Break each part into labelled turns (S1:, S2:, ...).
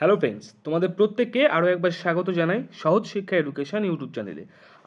S1: Hello friends তোমাদের প্রত্যেককে আরও একবার স্বাগত জানাই সহজ শিক্ষা এডুকেশান ইউটিউব চ্যানেলে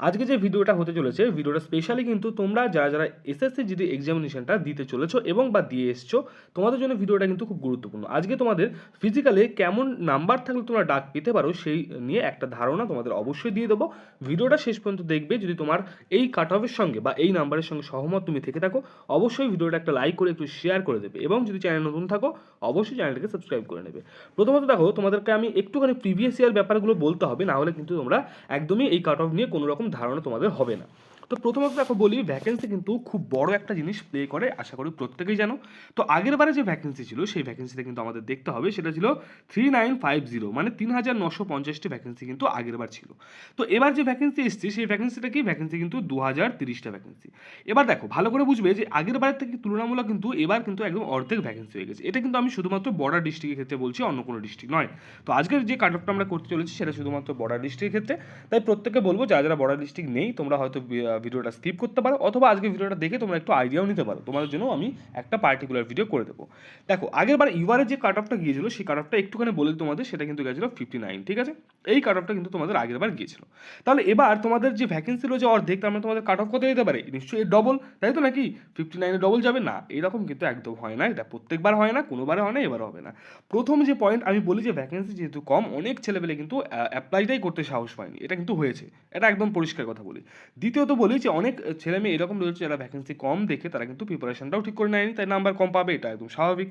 S1: আজকে যে ভিডিওটা হতে চলেছে ভিডিওটা স্পেশালি কিন্তু তোমরা যারা যারা এসএসসি জিডি এক্সামিনেশনটা দিতে চলেছো এবং বা দিয়ে এসছো, তোমাদের জন্য ভিডিওটা কিন্তু খুব গুরুত্বপূর্ণ। আজকে তোমাদের ফিজিক্যালে কেমন নাম্বার থাকলে তোমরা ডাক পেতে পারো, সেই নিয়ে একটা ধারণা তোমাদের অবশ্যই দিয়ে দেবো। ভিডিওটা শেষ পর্যন্ত দেখবে, যদি তোমার এই কাট অফের সঙ্গে বা এই নাম্বারের সঙ্গে সহমত তুমি থেকে থাকো, অবশ্যই ভিডিওটা একটা লাইক করে একটু শেয়ার করে দেবে এবং যদি চ্যানেল নতুন থাকো, অবশ্যই চ্যানেলটাকে সাবস্ক্রাইব করে নেবে। প্রথমত দেখো, তোমাদেরকে আমি একটুখানি প্রিভিয়াস ইয়ার ব্যাপারগুলো বলতে হবে না হলে কিন্তু তোমরা একদমই এই কাট অফ নিয়ে কোনো রকম ধারণা তোমাদের হবে না। তো প্রথমত দেখো বলি ভ্যাকেন্সি কিন্তু খুব বড় একটা জিনিস প্লে করে, আশা করি প্রত্যেকেই জানো। তো আগের বারে যে ভ্যাকেন্সি ছিল, সেই ভ্যাকেন্সিটা কিন্তু আমাদের দেখতে হবে, সেটা ছিল থ্রি নাইন ফাইভ জিরো মানে তিন হাজার নশো পঞ্চাশটি ভ্যাকেন্সি কিন্তু আগের বার ছিল। তো এবার যে ভ্যাকেন্সি এসছে, সেই ভ্যাকেন্সিটা কি? ভ্যাকেন্সি কিন্তু দু হাজার তিরিশটা ভ্যাকেন্সি এবার দেখো, ভালো করে বুঝবে যে আগের বারের থেকে তুলনামূলক কিন্তু এবার কিন্তু একদম অর্ধেক ভ্যাকেন্সি হয়ে গেছে। এটা কিন্তু আমি শুধুমাত্র বর্ডার ডিস্ট্রিক্টের ক্ষেত্রে বলছি, অন্য কোনো ডিস্ট্রিক্ট নয়। তো আজকের যে কাট অফটা আমরা করতে চলেছি, সেটা শুধুমাত্র বর্ডার ডিস্ট্রিক্টের ক্ষেত্রে। তাই প্রত্যেককে বলব, যারা যারা বর্ডার ডিস্ট্রিক্ট নেই, তোমরা হয়তো ভিডিওটা স্কিপ করতে পারো অথবা আজকে ভিডিওটা দেখে তোমরা একটু আইডিয়াও নিতে পারো। তোমাদের জন্য আমি একটা পার্টিকুলার ভিডিও করে দেবো। দেখো আগের বার ইউআরের যে কাট অফটা গিয়েছিল, সেই কাট অফটা একটুখানি বলে তোমাদের, সেটা কিন্তু গেছিল ফিফটি নাইন ঠিক আছে? এই কাট অফটা কিন্তু তোমাদের আগের বার গিয়েছিল। তাহলে এবার তোমাদের যে ভ্যাকেন্সি রয়েছে, অর্ধেক, তার মানে তোমাদের কাট অফ কত যেতে পারে? নিশ্চয়ই ডবল তাই তো নাকি? ফিফটি নাইনে ডবল যাবে? না, এরকম কিন্তু একদম হয় না। এটা প্রত্যেকবার হয় না কোনোবারে হয় না এবার হবে না। প্রথম যে পয়েন্ট আমি বলি যে ভ্যাকেন্সি যেহেতু কম, অনেক ছেলেবেলে কিন্তু অ্যাপ্লাইটাই করতে সাহস পায়নি। এটা কিন্তু হয়েছে। এটা একদম পরিষ্কার কথা বলি। দ্বিতীয়ত বলি যে অনেক ছেলে মেয়ে এরকম রয়েছে যারা ভ্যাকেন্সি কম দেখে তারা কিন্তু প্রিপারেশনটাও ঠিক করে নেয়নি, তাই নাম্বার কম পাবে, এটা একদম স্বাভাবিক।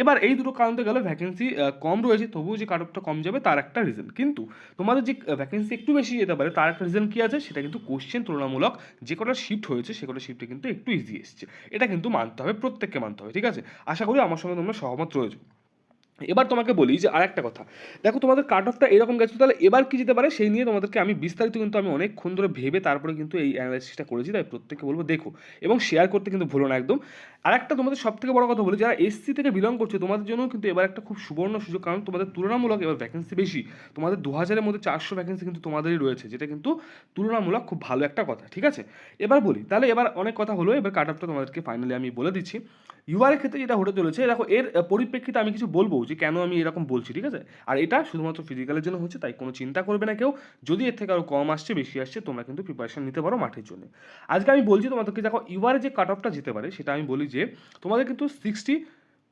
S1: এবার এই দুটো কারণতে গেলে ভ্যাকেন্সি কম রয়েছে, তবুও যে কাটঅফটা কম যাবে তার একটা রিজন কিন্তু তোমাদের যে ভ্যাকেন্সি একটু বেশি যেতে পারে, তার একটা রিজন কি আছে? সেটা কিন্তু কোশ্চেন তুলনামূলক যে কটা শিফট হয়েছে, সে কটা শিফটে কিন্তু একটু ইজি এসছে। এটা কিন্তু মানতে হবে, প্রত্যেককে মানতে হবে, ঠিক আছে? আশা করি আমার সঙ্গে তোমরা সহমত রয়েছে। এবার তোমাকে বলি যে আরেকটা কথা। দেখো তোমাদের কাট অফটা এরকম গেছে, তাহলে এবার কি যেতে পারে সেই নিয়ে তোমাদেরকে আমি বিস্তারিত কিন্তু আমি অনেকক্ষণ ধরে ভেবে তারপরে কিন্তু এই অ্যানালাইসিসটা করেছি, তাই প্রত্যেককে বলব দেখো এবং শেয়ার করতে কিন্তু ভুলো না একদম। আরেকটা তোমাদের সব থেকে বড় কথা বলি, যারা এসসি থেকে বিলং করছে, তোমাদের জন্য কিন্তু এবার একটা খুব সুবর্ণ সুযোগ, কারণ তোমাদের তুলনামূলক এবার ভ্যাকেন্সি বেশি। তোমাদের দু হাজারের মধ্যে চারশো ভ্যাকেন্সি কিন্তু তোমাদেরই রয়েছে, যেটা কিন্তু তুলনামূলক খুব ভালো একটা কথা, ঠিক আছে? এবার বলি, তাহলে এবার অনেক কথা হলো, এবার কাট অফটা তোমাদেরকে ফাইনালি আমি বলে দিচ্ছি। ইউআরের ক্ষেত্রে যেটা হতে চলেছে, দেখো, এর পরিপ্রেক্ষিতে আমি কিছু বলব যে কেন আমি এরকম বলছি, ঠিক আছে? আর এটা শুধুমাত্র ফিজিক্যালের জন্য হচ্ছে, তাই কোনো চিন্তা করবে না কেউ। যদি এর থেকে আরও কম আসছে, বেশি আসছে, তোমরা কিন্তু প্রিপারেশন নিতে পারো মাঠের জন্য। আজকে আমি বলছি তোমাদেরকে, দেখো ইউআরে যে কাট অফটা যেতে পারে, সেটা আমি বলি যে তোমাদের কিন্তু sixty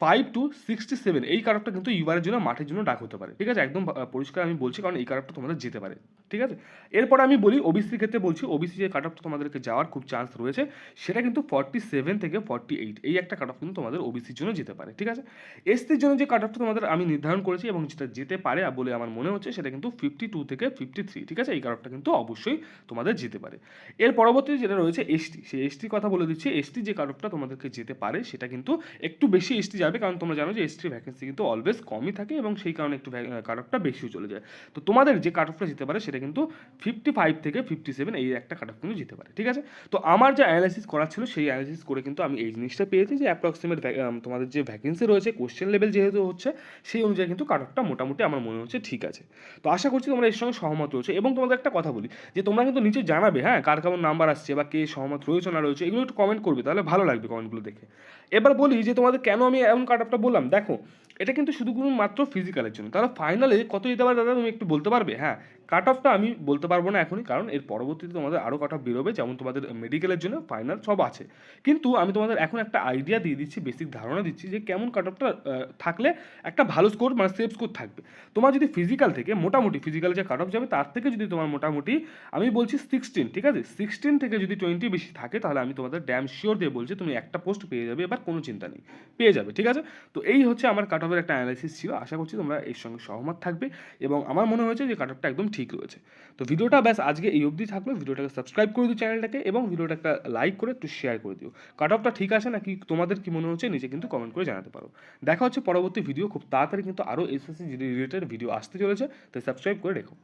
S1: five to sixty seven এই কারপটা কিন্তু ইউআরের জন্য মাঠের জন্য ডাক হতে পারে। ঠিক আছে? একদম পরিষ্কার আমি বলছি, কারণ এই কারপটা তোমাদের যেতে পারে। ঠিক আছে? এরপর আমি বলি ওবিসির ক্ষেত্রে বলছি ওবিসি যে কাট অফটা তোমাদেরকে যাওয়ার খুব চান্স রয়েছে, সেটা কিন্তু ফর্টি সেভেন থেকে ফর্টি এইট এই একটা কাট অফ কিন্তু তোমাদের ওবিসির জন্য যেতে পারে। ঠিক আছে? এসটির জন্য যে কাট অফটা তোমাদের আমি নির্ধারণ করেছি এবং যেটা যেতে পারে বলে আমার মনে হচ্ছে, সেটা কিন্তু ফিফটি টু থেকে ফিফটি থ্রি ঠিক আছে? এই কাট অফটা কিন্তু অবশ্যই তোমাদের যেতে পারে। এর পরবর্তী যেটা রয়েছে এসটি সেই এসটির কথা বলে দিচ্ছি। এসটি যে কাট অফটা তোমাদেরকে যেতে পারে, সেটা কিন্তু একটু বেশি এসটি যাবে। কারণ তোমরা জানো যে এসটির ভ্যাকেন্সি কিন্তু অলওয়েজ কমই থাকে এবং সেই কারণে একটু কাট অফটা বেশিও চলে যায়। তো তোমাদের যে কাট অফটা যেতে পারে সেটা কিন্তু ফিফটি ফাইভ থেকে ফিফটি সেভেন এই একটা কাট অফ কিন্তু যেতে পারে, ঠিক আছে? তো আমার যে অ্যানালাইসিস করা ছিল, সেই অ্যানালাইসিস করে কিন্তু আমি এই জিনিসটা পেয়েছি যে অ্যাপ্রক্সিমেট তোমাদের যে ভ্যাকেন্সি রয়েছে কোশ্চেন লেভেল যেহেতু হচ্ছে, সেই অনুযায়ী কিন্তু কাট অফটা মোটামুটি আমার মনে হচ্ছে ঠিক আছে। তো আশা করছি তোমরা এর সঙ্গে সহমত রয়েছে। এবং তোমাদের একটা কথা বলি, যে তোমরা কিন্তু নিচে জানাবে হ্যাঁ কার কেমন নাম্বার আসছে বা কে সহমত রয়েছে না রয়েছে, এগুলো একটু কমেন্ট করবে, তাহলে ভালো লাগবে কমেন্টগুলো দেখে। এবার বলি যে তোমাদের কেন আমি এমন কাট অফটা বললাম, দেখো, এটা কিন্তু শুধু মাত্র ফিজিক্যালের জন্য। তাহলে ফাইনালে কত দিতে পারে দাদা? তুমি একটু বলতে পারবে? হ্যাঁ কাট অফটা আমি বলতে পারব না এখনই, কারণ এর পরবর্তীতে তোমাদের আরও কাট অফ বেরোবে, যেমন তোমাদের মেডিকেলের জন্য ফাইনাল সব আছে। কিন্তু আমি তোমাদের এখন একটা আইডিয়া দিয়ে দিচ্ছি বেসিক ধারণা দিচ্ছি যে কেমন কাট অফটা থাকলে একটা ভালো স্কোর মানে সেফ স্কোর থাকবে। তোমার যদি ফিজিক্যাল থেকে মোটামুটি ফিজিক্যাল যে কাট অফ যাবে, তার থেকে যদি তোমার মোটামুটি, আমি বলছি সিক্সটিন ঠিক আছে? সিক্সটিন থেকে যদি টোয়েন্টি বেশি থাকে, তাহলে আমি তোমাদের ড্যাম শিওর দিয়ে বলছি, তুমি একটা পোস্ট পেয়ে যাবে, এবার কোনো চিন্তা নেই, পেয়ে যাবে, ঠিক আছে? তো এই হচ্ছে আমার কাট অফের একটা অ্যানালাইসিস ছিল, আশা করছি তোমরা এর সঙ্গে সহমত থাকবে, এবং আমার মনে হয়েছে যে কাট অফটা একদম ঠিক রয়েছে। তো ভিডিওটা ব্যাস আজকে এই অবধি থাকল। ভিডিওটাকে সাবস্ক্রাইব করে দিও চ্যানেলটাকে এবং ভিডিওটা একটা লাইক করে একটু শেয়ার করে দিও। কাট অফটা ঠিক আছে নাকি তোমাদের কি মনে হচ্ছে নিজে কিন্তু কমেন্ট করে জানাতে পারো। দেখা হচ্ছে পরবর্তী ভিডিও খুব তাড়াতাড়ি কিন্তু আরও এসএসসি রিলেটেড ভিডিও আসতে চলেছে, তাই সাবস্ক্রাইব করে রেখো।